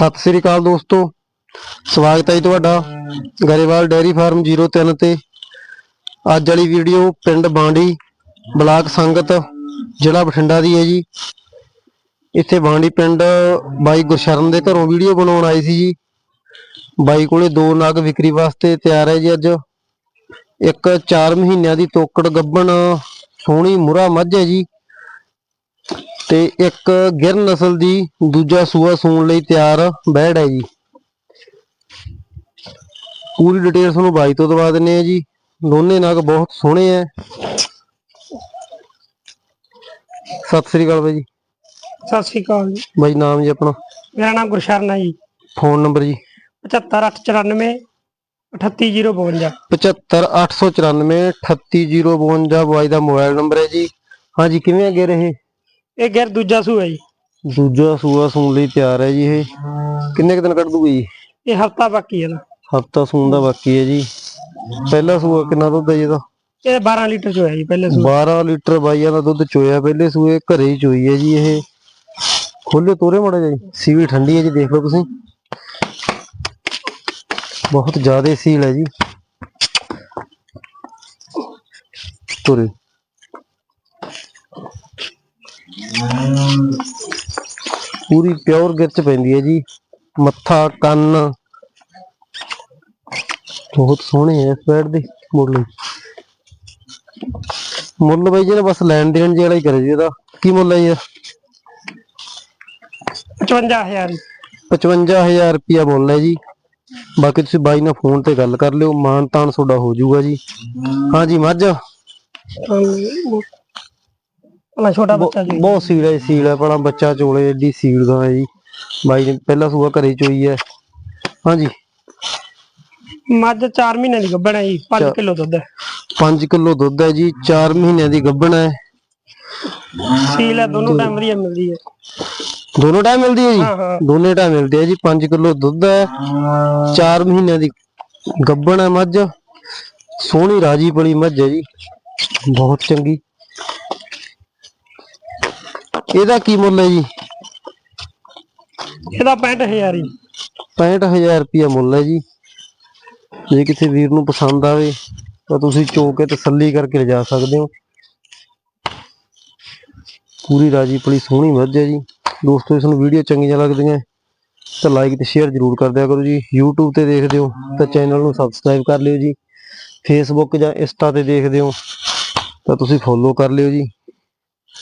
ਸਤਿ ਸ੍ਰੀ ਅਕਾਲ ਦੋਸਤੋ। ਸਵਾਗਤ ਹੈ ਜੀ ਤੁਹਾਡਾ ਗਰੇਵਾਲ ਡੇਅਰੀ ਫਾਰਮ 03 ਤੇ। ਅੱਜ ਵਾਲੀ ਵੀਡੀਓ ਪਿੰਡ ਬਾਂਡੀ ਬਲਾਕ ਸੰਗਤ ਜ਼ਿਲ੍ਹਾ ਬਠਿੰਡਾ ਦੀ ਹੈ ਜੀ। ਇੱਥੇ ਬਾਂਡੀ ਪਿੰਡ ਬਾਈ ਗੁਰਸ਼ਰਨ ਦੇ ਘਰੋਂ ਵੀਡੀਓ ਬਣਾਉਣ ਆਈ ਸੀ ਜੀ। ਬਾਈ ਕੋਲੇ ਦੋ ਨਾਗ ਵਿਕਰੀ ਵਾਸਤੇ ਤਿਆਰ ਹੈ ਜੀ ਅੱਜ। ਇੱਕ 4 ਮਹੀਨਿਆਂ ਦੀ ਤੋਕੜ ਗੱਬਣ ਸੋਹਣੀ ਮੁਰਾ ਮੱਝ ਹੈ ਜੀ। ਤੇ ਇੱਕ ਗਿਰ ਨਸਲ ਦੀ ਦੂਜਾ ਸੂਆ ਸੂਣ ਲਈ ਤਿਆਰ ਬੈੜ ਹੈ ਜੀ। ਪੂਰੀ ਡਿਟੇਲ ਤੁਹਾਨੂੰ ਬਾਈ ਤੋਂ ਦਵਾ ਦਿੰਨੇ ਆ ਜੀ। ਦੋਨੇ ਨਗ ਬਹੁਤ ਸੋਹਣੇ ਐ ਸਤਿ ਸ੍ਰੀ ਅਕਾਲ ਬਾਈ ਜੀ। ਸਤਿ ਸ਼੍ਰੀ ਅਕਾਲ ਜੀ। ਬਾਈ ਨਾਮ ਜੀ ਆਪਣਾ? ਮੇਰਾ ਨਾਮ ਗੁਰਸ਼ਰਨ ਹੈ ਜੀ। ਫੋਨ ਨੰਬਰ ਜੀ? 75894 38052 75894 38052 ਬਾਈ ਦਾ ਮੋਬਾਈਲ ਨੰਬਰ ਹੈ ਜੀ। ਹਾਂਜੀ ਕਿਵੇਂ ਅੱਗੇ ਰਹੇ? ਇਹ ਗੈਰ ਦੂਜਾ ਸੂ ਹੈ ਜੀ। ਦੂਜਾ ਸੂਆ ਸੂਣ ਲਈ ਤਿਆਰ ਹੈ ਜੀ ਇਹ। ਕਿੰਨੇ ਕੁ ਦਿਨ ਕੱਢ ਦੂਗੀ ਜੀ? ਇਹ ਹਫਤਾ ਬਾਕੀ ਹੈ ਨਾ। ਹਫਤਾ ਸੂਣ ਦਾ ਬਾਕੀ ਹੈ ਜੀ। ਪਹਿਲਾ ਸੂਆ ਕਿੰਨਾ ਦੁੱਧ ਹੈ ਜੀ ਇਹਦਾ? ਇਹ 12 ਲੀਟਰ ਚ ਹੋਇਆ ਜੀ ਪਹਿਲੇ ਸੂ 12 ਲੀਟਰ ਬਾਈਆਂ ਦਾ ਦੁੱਧ ਚੋਇਆ ਪਹਿਲੇ ਸੂਏ ਘਰੇ ਹੀ ਚੋਈ ਹੈ ਜੀ ਇਹ। ਖੋਲੇ ਤੋਰੇ ਮੜਾ ਜੀ। ਸੀਵੀ ਠੰਡੀ ਹੈ ਜੀ ਦੇਖ ਲਓ ਤੁਸੀਂ। ਬਹੁਤ ਜ਼ਿਆਦਾ ਸੀਲ ਹੈ ਜੀ। ਤੋਰੇ। ਪੂਰੀ ਪਿਓਰ ਗਿਰਚ ਪੈਂਦੀ ਹੈ ਜੀ। ਮੱਥਾ ਕੰਨ। ਬਹੁਤ ਸੋਹਣੇ ਐ ਪੈੜ ਦੇ ਮੁੱਲ। ਮੁੱਲ ਬਾਈ ਜੀ ਨੇ ਬਸ ਲੈਣ ਦੇਣ ਜਿਹੜਾ ਹੀ ਕਰੇ ਜੀ ਇਹਦਾ। ਕੀ ਮੁੱਲ ਹੈ ਜੀ ਇਹਦਾ? 55000 ਜੀ 55000 ਰੁਪਿਆ ਮੁੱਲ ਹੈ ਜੀ। ਬਾਕੀ ਤੁਸੀਂ ਬਾਈ ਨਾਲ ਫੋਨ ਤੇ ਗੱਲ ਕਰ ਲਿਓ। ਮਾਨ ਤਾਨ ਤੁਹਾਡਾ ਹੋ ਜਾਊਗਾ ਜੀ। ਹਾਂਜੀ ਮੱਝ? ਨਾ ਛੋਟਾ ਬੱਚਾ ਜੀ ਬਹੁਤ ਸੀਲ ਹੈ ਸੀਲ ਹੈ ਬੜਾ ਬੱਚਾ ਚੋਲੇ ਏਡੀ ਸੀਲ ਦਾ ਹੈ ਜੀ। ਬਾਈ ਨੇ ਪਹਿਲਾ ਸੂਆ ਘਰੇ ਚੋਈ ਹੈ। ਹਾਂਜੀ। ਮੱਝ 4 ਮਹੀਨੇ ਦੀ ਗੱਭਣ ਹੈ ਜੀ 5 ਕਿਲੋ ਦੁੱਧ ਹੈ। 5 ਕਿਲੋ ਦੁੱਧ ਹੈ ਜੀ 4 ਮਹੀਨਿਆਂ ਦੀ ਗੱਭਣ ਹੈ। ਸੀਲ ਹੈ ਦੋਨੋਂ ਟਾਈਮ ਵਧੀਆ ਮਿਲਦੀ ਹੈ। ਦੋਨੋਂ ਟਾਈਮ ਮਿਲਦੀ ਹੈ ਜੀ? ਹਾਂ ਦੋਨੇ ਟਾਈਮ ਮਿਲਦੀ ਹੈ ਜੀ 5 ਕਿਲੋ ਦੁੱਧ ਹੈ। 4 ਮਹੀਨਿਆਂ ਦੀ ਗੱਭਣ ਹੈ ਮੱਝ। ਸੋਹਣੀ ਰਾਜੀ ਪਲੀ ਮੱਝ ਹੈ ਜੀ। ਬਹੁਤ ਚੰਗੀ। ਇਹਦਾ ਕੀ ਮੁੱਲ ਹੈ ਜੀ? ਇਹਦਾ 65000 ਜੀ। 65000 ਰੁਪਇਆ ਮੁੱਲ ਹੈ ਜੀ। ਜੇ ਕਿਸੇ ਵੀਰ ਨੂੰ ਪਸੰਦ ਆਵੇ ਤਾਂ ਤੁਸੀਂ ਚੋ ਕੇ ਤਸੱਲੀ ਕਰਕੇ ਲਿਜਾ ਸਕਦੇ ਹੋ। ਪੂਰੀ ਰਾਜੀ ਪਲੀ ਸੋਹਣੀ ਮੱਝ ਹੈ ਜੀ। ਦੋਸਤੋ ਇਸ ਨੂੰ ਵੀਡੀਓ ਚੰਗੀਆਂ ਲੱਗਦੀਆਂ ਤਾਂ ਲਾਈਕ ਤੇ ਸ਼ੇਅਰ ਜ਼ਰੂਰ ਕਰ ਦਿਆ ਕਰੋ ਜੀ। YouTube ਤੇ ਦੇਖਦੇ ਹੋ ਤਾਂ ਚੈਨਲ ਨੂੰ ਸਬਸਕ੍ਰਾਈਬ ਕਰ ਲਿਓ ਜੀ। Facebook ਜਾਂ Insta ਤੇ ਦੇਖਦੇ ਹੋ ਤਾਂ ਤੁਸੀਂ ਫੋਲੋ ਕਰ ਲਿਓ ਜੀ।